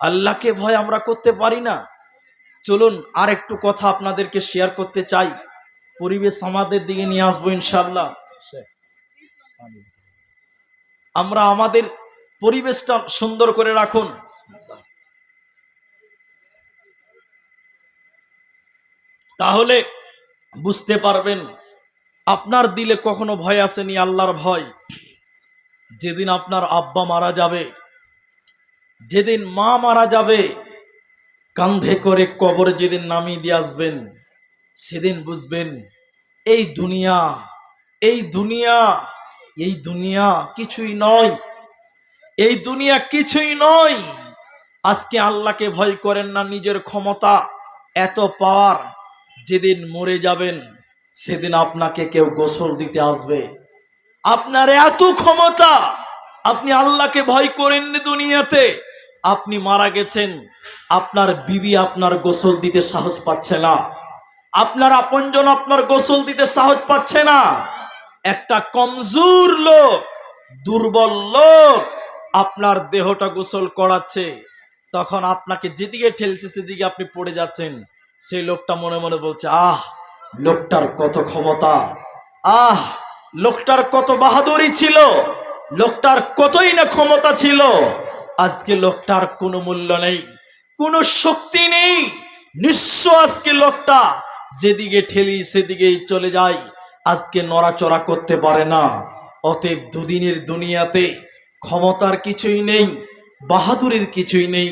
আল্লাহকে ভয় আমরা করতে পারি না। চলুন আর একটু কথা আপনাদেরকে শেয়ার করতে চাই। পরিবেশ আমাদের দিকে নিয়ে আসব ইনশাল্লাহ আমরা আমাদের পরিবেশটা সুন্দর করে রাখুন। তাহলে বুঝতে পারবেন, আপনার দিলে কখনো ভয় আসেনি আল্লাহর ভয়। যেদিন আপনার আব্বা মারা যাবে যেদিন মা মারা যাবে, কান্ধে করে কবরে যেদিন নামিয়ে দিয়ে আসবেন, সেদিন বুঝবেন, এই দুনিয়া এই দুনিয়া এই দুনিয়া কিছুই নয়। এই দুনিয়া কিছুই নয়। আজকে আল্লাহকে ভয় করেন না নিজের ক্ষমতা, এত পাওয়ার। যেদিন মরে যাবেন, সেদিন আপনাকে কেউ গোসল দিতে আসবে। আপনার এত ক্ষমতা, আপনি আল্লাহকে ভয় করেননি দুনিয়াতে। আপনি মারা গেছেন, আপনার বিবি আপনার গোসল দিতে সাহস পাচ্ছে না। আপনার আপনজন আপনার গোসল দিতে সাহস পাচ্ছে না। একটা কমজোর লোক, দুর্বল লোক আপনার দেহটা গোসল করাচ্ছে। তখন আপনাকে যেদিকে ঠেলছে সেদিকে আপনি পড়ে যাচ্ছেন। সেই লোকটা মনে মনে বলছে, আহ, লোকটার কত ক্ষমতা। আহ, লোকটার কত বাহাদুরি ছিল। লোকটার কতই না ক্ষমতা ছিল। আজকে লোকটার কোনো মূল্য নেই, কোনো শক্তি নেই। নিঃস্ব আজকে লোকটা যেদিকে ঠেলি সেদিকেই চলে যায়। আজকে নড়াচড়া করতে পারে না। অতএব দুদিনের দুনিয়াতে ক্ষমতার কিছুই নেই, বাহাদুরের কিছুই নেই।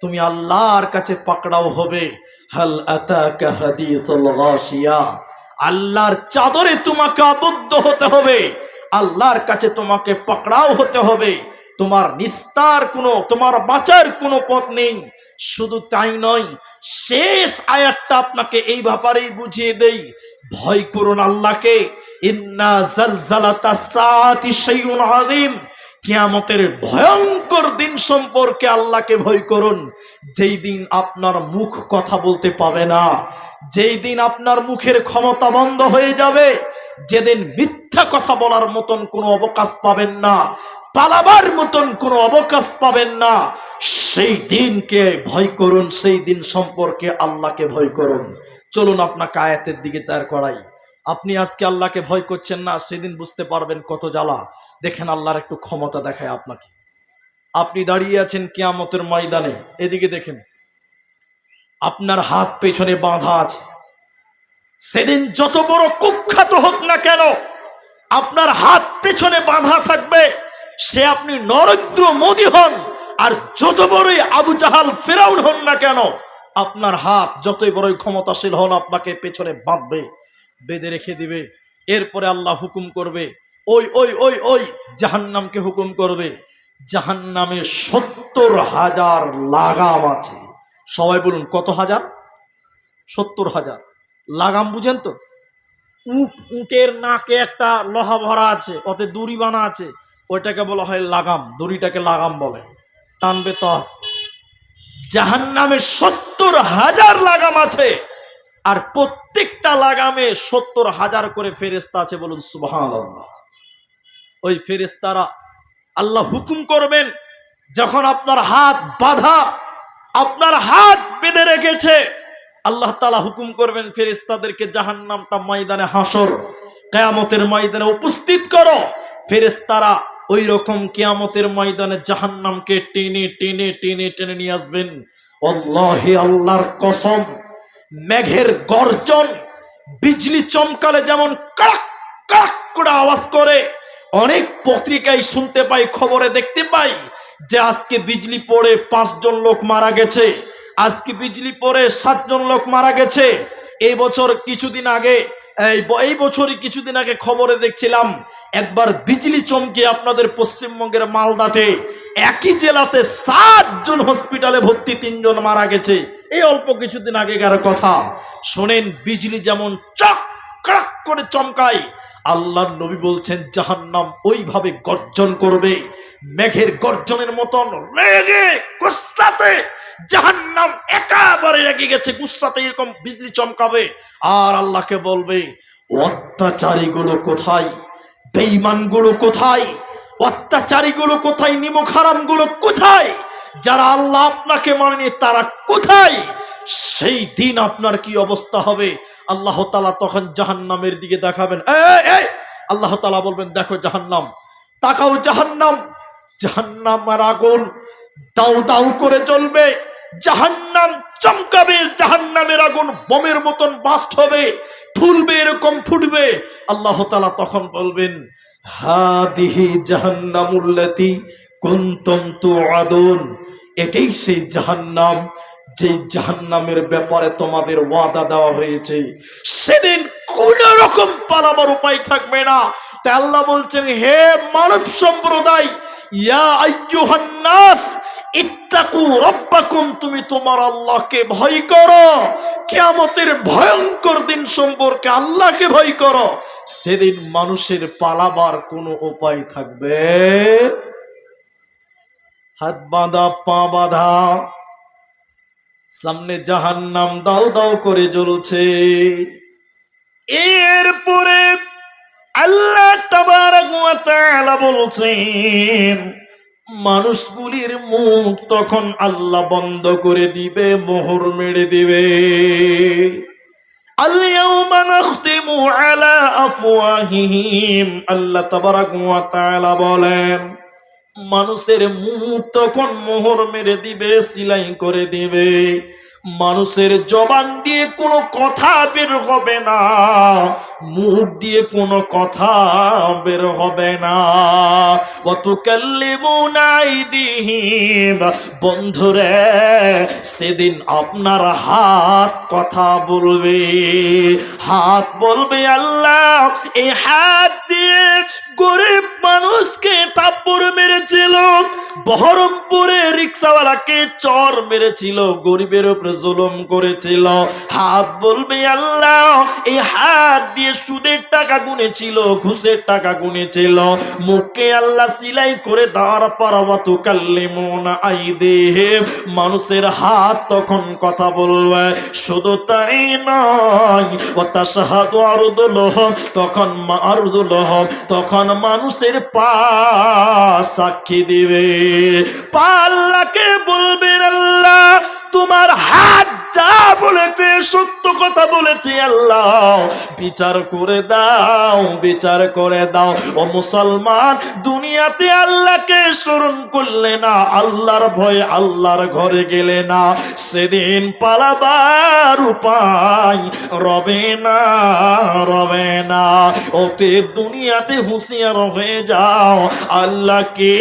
তুমি আল্লাহর কাছে পাকড়াও হবে। হাল আতাকা হাদিসুল গাশিয়া। আল্লাহর চাদরে তোমাকে আবদ্ধ হতে হবে। আল্লাহর কাছে তোমাকে পাকড়াও হতে হবে। তোমার নিস্তার কোনো, তোমার বাঁচার কোনো পথ নেই। শুধু তাই নয়, শেষ আয়াতটা আপনাকে এই ব্যাপারেই বুঝিয়ে দেই। ভয় করুন আল্লাহকে। কিয়ামতের ভয়ঙ্কর দিন সম্পর্কে আল্লাহকে ভয় করুন। যেই দিন আপনার মুখ কথা বলতে পাবে না। যেই দিন আপনার মুখের ক্ষমতা বন্ধ হয়ে যাবে। যেদিন মিথ্যা কথা বলার মতন কোনো অবকাশ পাবেন না, পালাবার মতন কোনো অবকাশ পাবেন না, সেই দিনকে ভয় করুন, সেই দিন সম্পর্কে আল্লাহকে ভয় করুন। চলুন আপনাকে আয়াতের দিকে তার করাই। আপনি আজকে আল্লাহকে ভয় করছেন না, সেদিন বুঝতে পারবেন কত জ্বালা। দেখেন আল্লাহর একটু ক্ষমতা দেখায় আপনাকে। আপনি দাঁড়িয়ে আছেন কেয়ামতের ময়দানে, এদিকে দেখেন। আপনার হাত পেছনে বাঁধা আছে। সেদিন যত বড় কুখ্যাত হোক না কেন, আপনার হাত পেছনে বাঁধা থাকবে, সে আপনি নরেন্দ্র মোদী হন, আর যত বড়ই আবু জাহাল ফেরাউন হন না কেন, আপনার হাত যতই বড়ই ক্ষমতাশীল হন, আপনাকে পেছনে বাঁধবে, বেঁধে রেখে দিবে, এরপরে আল্লাহ হুকুম করবে, ওই ওই ওই ওই, জাহান্নামকে হুকুম করবে, জাহান্নামে সত্তর হাজার লাগাম আছে। সবাই বলুন, কত হাজার? সত্তর হাজার। লাগাম বুঝেন তো? উট, উটের নাকে একটা লোহা ভরা আছে, ওতে দড়ি বানা আছে, ওইটাকে বলা হয় লাগাম, দড়িটাকে লাগাম বলে, টানবে তো জাহান নামে সত্তর হাজার লাগাম আছে, আর প্রত্যেকটা লাগামে সত্তর হাজার করে ফেরেস্তা আছে বলুন সুবহান ওই ফেরেস্তারা আল্লাহ হুকুম করবেন, যখন আপনার হাত বাঁধা, আপনার হাত বেঁধে রেখেছে আল্লাহ তালা হুকুম করবেন ফেরেস্তাদেরকে জাহান নামটা ময়দানে হাসর কেয়ামতের ময়দানে উপস্থিত করো। ফেরেস্তারা ওই রকম কেয়ামতের ময়দানে জাহান্নামকে টেনে টেনে টেনে টেনে নিয়ে আসবেন। আল্লাহর কসম, মেঘের গর্জন, বিজলি চমকালে যেমন কাক কাক আওয়াজ করে, অনেক পত্রিকায় শুনতে পাই, খবরে দেখতে পাই যে আজকে বিজলি পড়ে পাঁচজন লোক মারা গেছে। আজকে বিজলি পরে সাতজন লোক মারা গেছে। এই বছর কিছুদিন আগে, এই বছরই কিছুদিন আগে খবরে দেখছিলাম, একবার বিজলি চমকে আপনাদের পশ্চিমবঙ্গের মালদাতে। একই জেলাতে সাতজন হসপিটালে ভর্তি তিনজন মারা গেছে। এই অল্প কিছুদিন আগেকার কথা। শোনেন, বিজলি যেমন চক করে চমকায়, আল্লাহ নবী বলছেন, জাহান্নাম ওইভাবে গর্জন করবে। মেঘের গর্জনের মতন, রেগে গুস্সাতে জাহান্নাম একেবারে রেগে গেছে, গুস্সাতে এরকম বিজলি চমকাবে। আর আল্লাহকে বলবে, অত্যাচারীগুলো কোথায়? বেঈমানগুলো কোথায়? অত্যাচারীগুলো কোথায়? নিমক হারামগুলো কোথায়? যারা আল্লাহ আপনাকে মানেনি, তারা কোথায়? সেই দিন আপনার কি অবস্থা হবে? আল্লাহ তালা তখন জাহান্নামের দিকে দেখাবেন। আল্লাহ তালা বলবেন, দেখো জাহান্নাম, তাকাও জাহান্নাম। জাহান্নামের আগুন দাউ দাউ করে জ্বলবে। জাহান্নাম চমকাবে, জাহান্নামের আগুন বোমের মতন বাস্ট হবে। ফুলবে এরকম, ফুটবে। আল্লাহ তালা তখন বলবেন তুআদুন। এটাই সেই জাহান্নাম, যে জাহান্নামের ব্যাপারে তোমাদের ওয়াদা দেওয়া হয়েছে। সেদিন কোন রকম পালাবার উপায় থাকবে না। তাই আল্লাহ বলছেন, হে মানব সম্প্রদায় ইয়া আইয়ুহান নাস ইত্তাকু তুমি তোমার আল্লাহকে ভয় করো। কিয়ামতের ভয়ঙ্কর দিন সম্পর্কে আল্লাহকে ভয় করো। সেদিন মানুষের পালাবার কোনো উপায় থাকবে? হাত বাঁধা, পা বাঁধা, সামনে জাহান্নাম দাও দাও করে জ্বলছে। এরপরে আল্লাহ তাবারাক বলছেন, মানুষগুলির মুখ তখন আল্লাহ বন্ধ করে দিবে, মোহর মেরে দিবে। আল্লাহ বলেন, মানুষের মুখ তখন মোহর মেরে দিবে, সিলাই করে দিবে। মানুষের জবান দিয়ে কোনো কথা বের হবে না। মুখ দিয়ে কোনো কথা বের হবে না। অতুকাল্লিমুনাইদিহিম বন্ধুরে, সেদিন আপনার হাত কথা বলবে। হাত বলবে, আল্লাহ, এই হাত দিয়ে গরিব মানুষকে তাপ্পর মেরেছিল, বহরমপুরে রিক্সাওয়ালাকে চর মেরেছিল, গরিবের উপরে জুলুম করেছিল। হাত বলবে, আল্লাহ, এই হাত দিয়ে সুদের টাকা গুনেছিল, ঘুষের টাকা গুনেছিল। মুখে আল্লাহ সিলাই করে দেওয়ার পর অত কাল্লিমন আইদে মানুষের হাত তখন কথা বলবে, শুধু তাই নয় ও তা সাহাদু আরুদুল তখন আরুদুল তখন মানুষের পা সাক্ষী দিবে। পা আল্লাহকে বলবেন আল্লাহ তোমার হাত যা বলেছে, সত্য কথা বলেছে আল্লাহ। বিচার করে দাও, বিচার করে দাও। ও মুসলমান, দুনিয়াতে আল্লাহকে স্মরণ করলে না, আল্লাহর ভয়ে আল্লাহর ঘরে গেলে না। সেদিন পালাবার উপায় রবে না রবে না। ওতে দুনিয়াতে হুঁশিয়ার হয়ে যাও, আল্লাহকে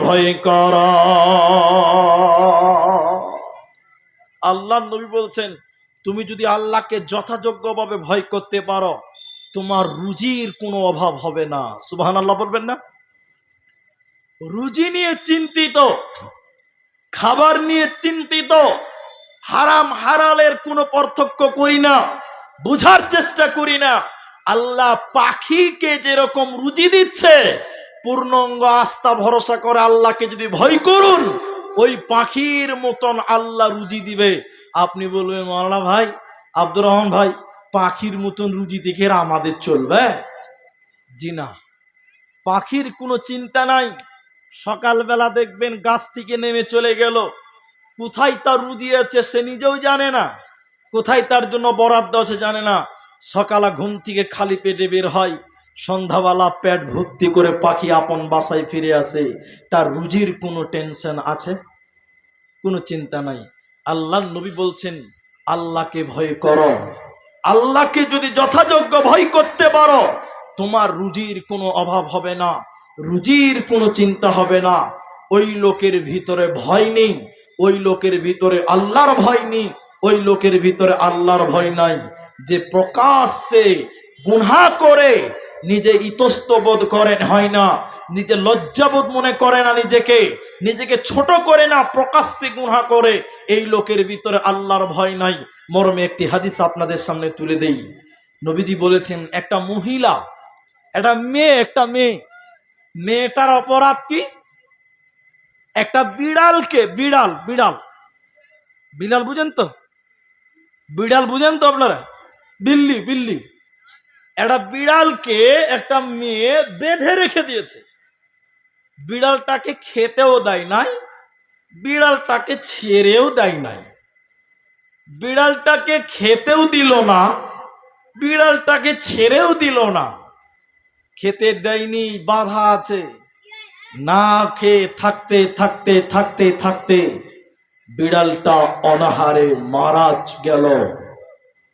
ভয় করা। আল্লাহ নবী বলছেন, তুমি যদি আল্লাহকে যথাযোগ্যভাবে ভয় করতে পারো, তোমার রুজির কোনো অভাব হবে না। সুবাহান আল্লাহ বলবেন না? রুজি নিয়ে চিন্তিত, খাবার নিয়ে চিন্তিত, হারাম হারালের কোনো পার্থক্য করি না, বুঝার চেষ্টা করি না। আল্লাহ পাখিকে যেরকম রুজি দিচ্ছে, পূর্ণাঙ্গ আস্থা ভরসা করে আল্লাহকে যদি ভয় করুন ওই পাখির মতন আল্লাহ রুজি দিবে। আপনি বলবেন, মাওলানা ভাই, আব্দুর রহমান ভাই, পাখির মতন রুজি দেখে আমাদের চলবে? জি না। পাখির কোনো চিন্তা নাই। সকালবেলা দেখবেন গাছ থেকে নেমে চলে গেল। কোথায় তার রুজি আছে সে নিজেও জানে না। কোথায় তার জন্য বরাদ্দ আছে জানে না। সকালে ঘুম থেকে খালি পেটে বের হয়। সন্ধ্যাবেলা পেট ভর্তি করে পাখি আপন বাসায় ফিরে আসে, তার রুজির কোনো টেনশন আছে? কোনো চিন্তা নাই। আল্লাহ নবী বলছেন, আল্লাহকে ভয় করো। আল্লাহকে যদি যথাযোগ্য ভয় করতে পারো, তোমার রুজির কোনো অভাব হবে না, রুজির কোনো চিন্তা হবে না। ওই লোকের ভিতরে ভয় নেই, ওই লোকের ভিতরে আল্লাহর ভয় নেই, ওই লোকের ভিতরে আল্লাহর ভয় নাই। যে প্রকাশ্যে গুনহা করে নিজে ইতস্ত বোধ করেন, হয় না। নিজে লজ্জাবোধ মনে করে না নিজেকে। নিজেকে ছোট করে না, প্রকাশ্যে গুনহা করে। এই লোকের ভিতরে আল্লাহর ভয় নাই। মরমে একটি হাদিস আপনাদের সামনে তুলে দেই। নবীজি বলেছেন, একটা মহিলা, একটা মেয়ে একটা মেয়ে। মেয়েটার অপরাধ কি? একটা বিড়ালকে, বিড়াল বিড়াল। বিড়াল বুঝেন তো? বিড়াল বুঝেন তো আপনারা? বিল্লি বিল্লি। একটা বিড়ালকে একটা মেয়ে বেঁধে রেখে দিয়েছে। বিড়ালটাকে খেতেও দেয় নাই, বিড়ালটাকে ছেড়েও দেয় নাই। বিড়ালটাকে খেতেও দিল না, বিড়ালটাকে ছেড়েও দিল না। খেতে দেয়নি, বাধা আছে। না খেয়ে থাকতে থাকতে থাকতে থাকতে বিড়ালটা অনাহারে মারা গেল।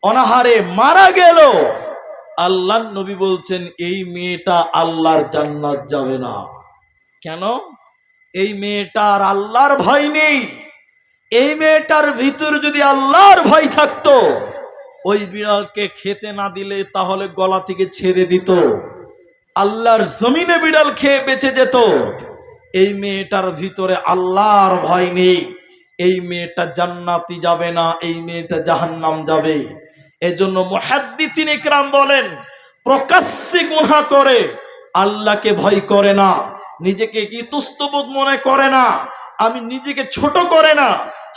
অনাহারে মারা গেল। আল্লাহ নবী বলছেন, এই মেয়েটা আল্লাহর জান্নাত যাবে না। কেন? এই মেয়েটার আল্লাহর ভয় নেই। এই মেয়েটার ভিতর যদি আল্লাহর ভয় থাকতো, ওই বিড়ালকে খেতে না দিলে তাহলে গলা থেকে ছেড়ে দিত। আল্লাহর জমিনে বিড়াল খেয়ে বেঁচে যেত। এই মেয়েটার ভিতরে আল্লাহর ভয় নেই। এই মেয়েটা জান্নাতি যাবে না, এই মেয়েটা জাহান্নাম যাবে। এজন্য মুহাদ্দিসিন ইকরাম বলেন, প্রকাশ্যে গুনাহ করে, আল্লাহকে ভয় করে না, নিজেকে ইতস্তবোধ মনে করে না, আমি নিজেকে ছোট করে না।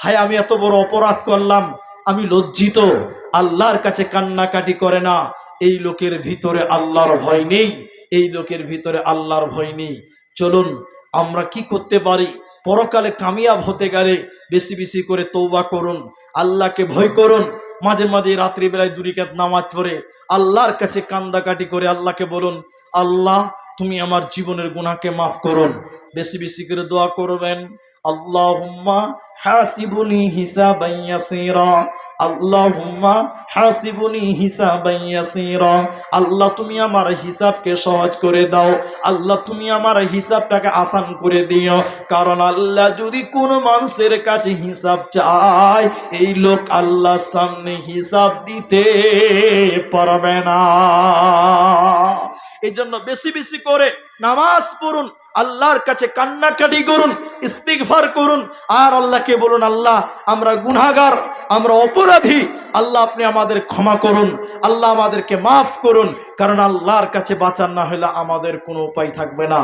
হায়, আমি এত বড় অপরাধ করলাম, আমি লজ্জিত, আল্লাহর কাছে কান্নাকাটি করে না। এই লোকের ভিতরে আল্লাহর ভয় নেই, এই লোকের ভিতরে আল্লাহর ভয় নেই। চলুন, আমরা কি করতে পারি? পরকালে কামিয়াব হতে গেলে বেশি বেশি করে তৌবা করুন, আল্লাহকে ভয় করুন মাঝে মাঝে রাত্রিবেলায় দুরিকাত নামাজ পড়ে, আল্লাহর কাছে কান্দাকাটি করে আল্লাহকে বলুন, আল্লাহ, তুমি আমার জীবনের গুণাকে মাফ করুন। বেশি বেশি করে দোয়া করবেন। আল্লাহুম্মা হাসিবুনি হিসাবান ইয়াসীরা। আল্লাহুম্মা হাসিবুনি হিসাবান ইয়াসীরা। আল্লাহ, তুমি আমার হিসাবকে সহজ করে দাও। আল্লাহ, তুমি আমার হিসাবটাকে আসান করে দিও। কারণ আল্লাহ যদি কোনো মানুষের কাছে হিসাব চায়, এই লোক আল্লাহর সামনে হিসাব দিতে পারবে না। এই জন্য বেশি বেশি করে নামাজ পড়ুন। আল্লাহর কাছে কান্নাকাটি করুন ইস্তিকভার করুন, আর আল্লাহকে বলুন, আল্লাহ, আমরা গুনাগার আমরা অপরাধী। আল্লাহ, আপনি আমাদের ক্ষমা করুন, আল্লাহ আমাদেরকে মাফ করুন, কারণ আল্লাহর কাছে বাঁচার না হলে আমাদের কোনো উপায় থাকবে না।